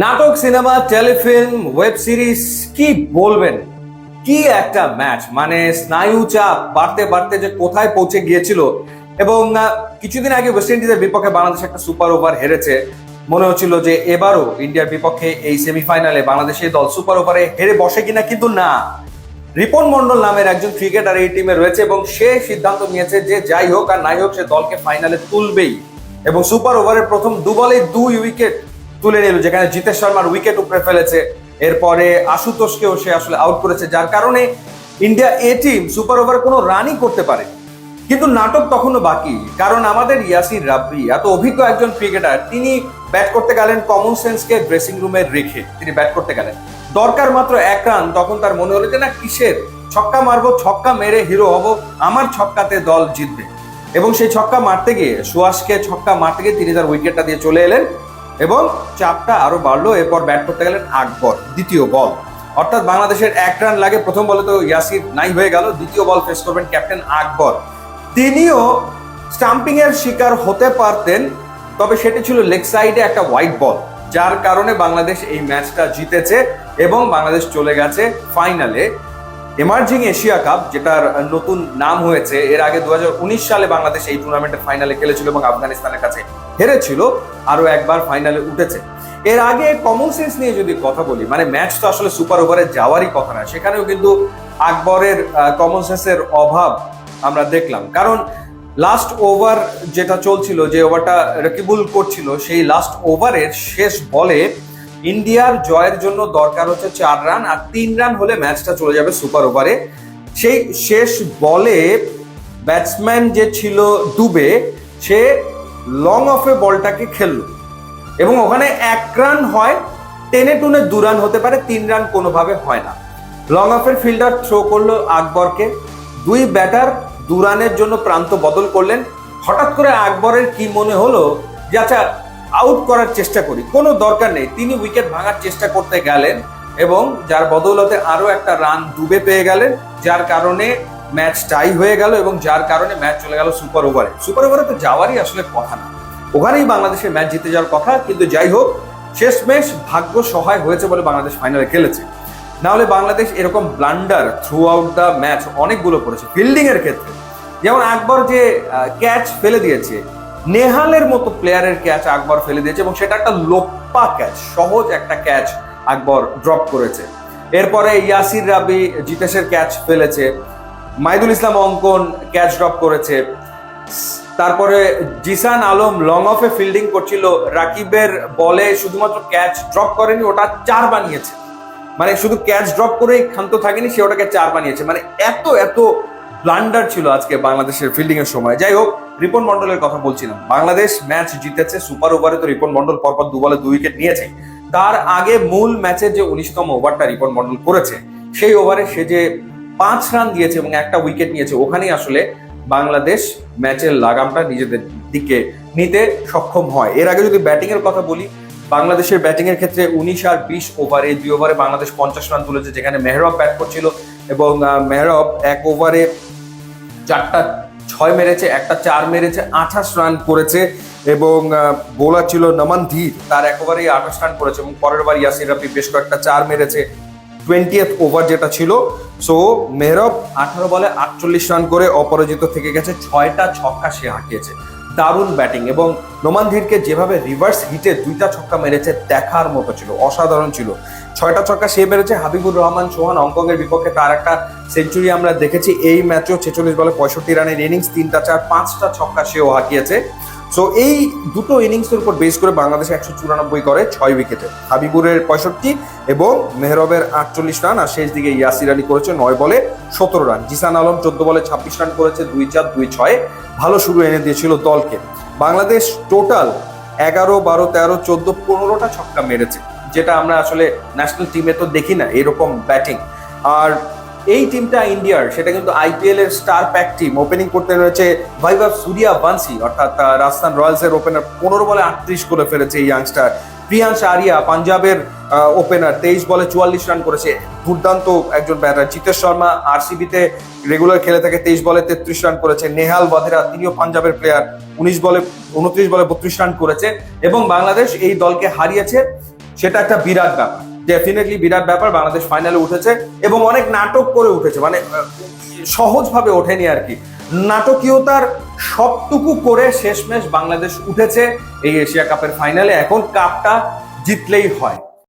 নাটক, cinema, Telefilm, web series, কি বলবেন? কি একটা ম্যাচ মানে স্নায়ু চাপ বাড়তে বাড়তে যে কোথায় পৌঁছে গিয়েছিল এবং কিছুদিন আগে ওয়েস্ট ইন্ডিজের বিপক্ষে বাংলাদেশ একটা সুপার ওভার হেরেছে। মনে হচ্ছিল যে এবারও ইন্ডিয়ার বিপক্ষে এই সেমিফাইনালে বাংলাদেশের দল সুপার ওভারে হেরে বসে কিনা কিন্তু না। রিপন মন্ডল নামের একজন ক্রিকেটার এই টিমে রয়েছে এবং সে সিদ্ধান্ত নিয়েছে যে যাই হোক আর নাই হোক, সে দলকে ফাইনালে তুলবেই। এবং সুপার ওভারের প্রথম দু বলে দুই উইকেট তুলে নিল, যেখানে জিতেশ শর্মার উইকেট উপরে ফেলেছে। এরপরে আশুতোষকেও সে আসলে আউট করেছে, যার কারণে India A team super over কোনো রানই করতে পারে। কিন্তু নাটক তখনও বাকি, কারণ আমাদের ইয়াসির রাব্বি এত অভিজ্ঞ একজন ক্রিকেটার তিনি ব্যাট করতে গেলেন কমন সেন্সকে ড্রেসিং রুমে রেখে, তিনি ব্যাট করতে গেলেন। দরকার মাত্র এক রান তখন তার মনে হলো যে, না, কিসের? ছক্কা মারবো, ছক্কা মেরে হিরো হব, আমার ছক্কাতে দল জিতবে। এবং সেই ছক্কা মারতে গিয়ে সুয়াসকে ছক্কা মারতে গিয়ে তিনি তার উইকেটটা দিয়ে চলে এলেন। এবং চাপটা আরও বাড়লো, এরপর ব্যাট করতে গেলেন আকবর দ্বিতীয় বল। অর্থাৎ বাংলাদেশের এক রান লাগে, প্রথম বলে তো ইয়াসির নাই হয়ে গেল, দ্বিতীয় বল ফেস করবেন ক্যাপ্টেন আকবর তিনিও স্টাম্পিং এর শিকার হতে পারতেন, তবে সেটি ছিল লেগ সাইডে একটা হোয়াইট বল যার কারণে বাংলাদেশ এই ম্যাচটা জিতেছে এবং বাংলাদেশ চলে গেছে ফাইনালে এমার্জিং এশিয়া কাপ যেটার নতুন নাম হয়েছে, এর আগে দু হাজার উনিশ সালে বাংলাদেশ এই টুর্নামেন্টের ফাইনালে খেলেছিল এবং আফগানিস্তানের কাছে হেরেছিল আরও একবার ফাইনালে উঠেছে। এর আগে কমন সেন্স নিয়ে যদি কথা বলি মানে ম্যাচ তো আসলে সুপার ওভারে যাওয়ারই কথা না, সেখানেও কিন্তু আকবরের কমন সেন্সের অভাব আমরা দেখলাম। কারণ লাস্ট ওভার যেটা চলছিল, যে ওভারটা রকিবুল করছিল, সেই লাস্ট ওভারের শেষ বলে ইন্ডিয়ার জয়ের জন্য দরকার হচ্ছে চার রান, আর তিন রান হলে ম্যাচটা চলে যাবে সুপার ওভারে সেই শেষ বলে ব্যাটসম্যান যে ছিল ডুবে সে লং অফে বলটাকে খেললো। এবং ওখানে এক রান হয়, টেনে টুনে দু রান হতে পারে, তিন রান কোনোভাবে হয় না। লং অফের ফিল্ডার থ্রো করল আকবরকে। দুই ব্যাটার দু রানের জন্য প্রান্ত বদল করলেন। হঠাৎ করে আকবরের কি মনে হলো যে আচ্ছা আউট করার চেষ্টা করি। কোনো দরকার নেই। তিনি উইকেট ভাঙার চেষ্টা করতে গেলেন এবং যার বদৌলতে আরও একটা রান ডুবে পেয়ে গেলেন, যার কারণে ম্যাচ টাই হয়ে গেল এবং যার কারণে ম্যাচ চলে গেল সুপার ওভারে সুপার ওভারে তো যাওয়ারই আসলে কথা না। ওখানেই বাংলাদেশের ম্যাচ জিতে যাওয়ার কথা, কিন্তু যাই হোক, শেষ শেষমেশ ভাগ্য সহায় হয়েছে বলে বাংলাদেশ ফাইনালে খেলেছে। না হলে বাংলাদেশ এরকম blunder throughout the match অনেকগুলো করেছে ফিল্ডিং এর ক্ষেত্রে। যেমন আকবর যে ক্যাচ ফেলে দিয়েছে, নেহালের মতো প্লেয়ারের ক্যাচ আকবর ফেলে দিয়েছে এবং সেটা একটা লোপ্পা ক্যাচ সহজ একটা ক্যাচ আকবর ড্রপ করেছে। এরপরে ইয়াসির রাবি জিতেশের ক্যাচ ফেলেছে। মাইদুল ইসলাম অঙ্কন ক্যাচ ড্রপ করেছে। তারপরে জিসান আলম লং অফে ফিল্ডিং করছিল। রাকিবের বলে শুধুমাত্র ক্যাচ ড্রপ করেনি, ওটা চার বানিয়েছে। মানে শুধু ক্যাচ ড্রপ করেই ক্ষান্ত থাকেনি, সে ওটাকে চার বানিয়েছে। মানে এত এত ব্লান্ডার ছিল আজকে বাংলাদেশের ফিল্ডিং এর সময়। যাই হোক, রিপন মন্ডলের কথা বলছিলাম বাংলাদেশ ম্যাচ জিতেছে সুপার ওভারে তো রিপন মন্ডল পরপর দু বলে দুই উইকেট নিয়েছে। তার আগে মূল ম্যাচের যে উনিশতম ওভারটা রিপন মন্ডল করেছে, সেই ওভারে সে যে পাঁচ রান দিয়েছে এবং একটা উইকেট নিয়েছে। ওখানেই আসলে বাংলাদেশ ম্যাচের লাগামটা নিজেদের দিকে নিতে সক্ষম হয়। এর আগে যদি ব্যাটিং এর কথা বলি, বাংলাদেশের ব্যাটিং এর ক্ষেত্রে উনিশ আর বিশ ওভারে দুই ওভারে বাংলাদেশ পঞ্চাশ রান তুলেছে, যেখানে মেহরব ব্যাট করছিল এবং মেহরব এক ওভারে চারটা ছয় মেরেছে, একটা চার মেরেছে, আঠাশ রান করেছে এবং বোলার ছিল নমন ধীর তার এক ওভারেই আঠাশ রান করেছে এবং পরের বার ইয়াসির রাফি বেশ কয়েকটা চার মেরেছে। টোয়েন্টিয়েথ ওভার যেটা ছিল সো মেহরব আঠারো বলে আটচল্লিশ রান করে অপরাজিত থেকে গেছে, ছয়টা ছক্কা সে হাঁকিয়েছে। দারুণ ব্যাটিং এবং নোমান ধীরকে যেভাবে রিভার্স হিটে দুইটা ছক্কা মেরেছে, দেখার মতো ছিল, অসাধারণ ছিল। ছয়টা ছক্কা সে মেরেছে হাবিবুর রহমান সোহান হংকংয়ের বিপক্ষে, তার একটা সেঞ্চুরি আমরা দেখেছি, এই ম্যাচেও ছেচল্লিশ বলে পঁয়ষট্টি রানের ইনিংস তিনটা চার, পাঁচটা ছক্কা সেও হাঁকিয়েছে। সো এই দুটো ইনিংসের উপর বেস করে বাংলাদেশ একশো চুরানব্বই করে ছয় উইকেটে। হাবিবুরের পঁয়ষট্টি এবং মেহরবের আটচল্লিশ রান আর শেষ দিকে ইয়াসির আলী করেছে নয় বলে সতেরো রান। জিসান আলম চোদ্দ বলে ছাব্বিশ রান করেছে দুই চার, দুই ছয়। ভালো শুরু এনে দিয়েছিল দলকে। বাংলাদেশ টোটাল এগারো, বারো, তেরো, চোদ্দ, পনেরোটা ছক্কা মেরেছে, যেটা আমরা আসলে ন্যাশনাল টিমে তো দেখি না, এরকম ব্যাটিং আর এই টিমটা ইন্ডিয়ার, সেটা কিন্তু আইপিএল এর স্টার প্যাক টিম ওপেনিং করতে রয়েছে ভাইভাব সুরিয়া বানসি অর্থাৎ রাজস্থান রয়্যালস এর ওপেনার পনেরো বলে আটত্রিশ করে ফেলেছে এই ইয়াংস্টার প্রিয়াংশ আরিয়া, পাঞ্জাবের ওপেনার তেইশ বলে চুয়াল্লিশ রান করেছে। দুর্দান্ত একজন ব্যাটার জিতেশ শর্মা আরসিবিতে রেগুলার খেলে থাকে, তেইশ বলে তেত্রিশ রান করেছে। নেহাল বাধেরা, তিনিও পাঞ্জাবের প্লেয়ার উনিশ বলে, উনত্রিশ বলে বত্রিশ রান করেছে। এবং বাংলাদেশ এই দলকে হারিয়েছে, সেটা একটা বিরাট ব্যাপার। ডেফিনেটলি বিরাট ব্যাপার, বাংলাদেশ ফাইনালে উঠেছে এবং অনেক নাটক করে উঠেছে মানে সহজভাবে ওঠেনি আর কি। নাটকীয়তার সবটুকু করে শেষমেশ বাংলাদেশ উঠেছে এই এশিয়া কাপের ফাইনালে এখন কাপটা জিতলেই হয়।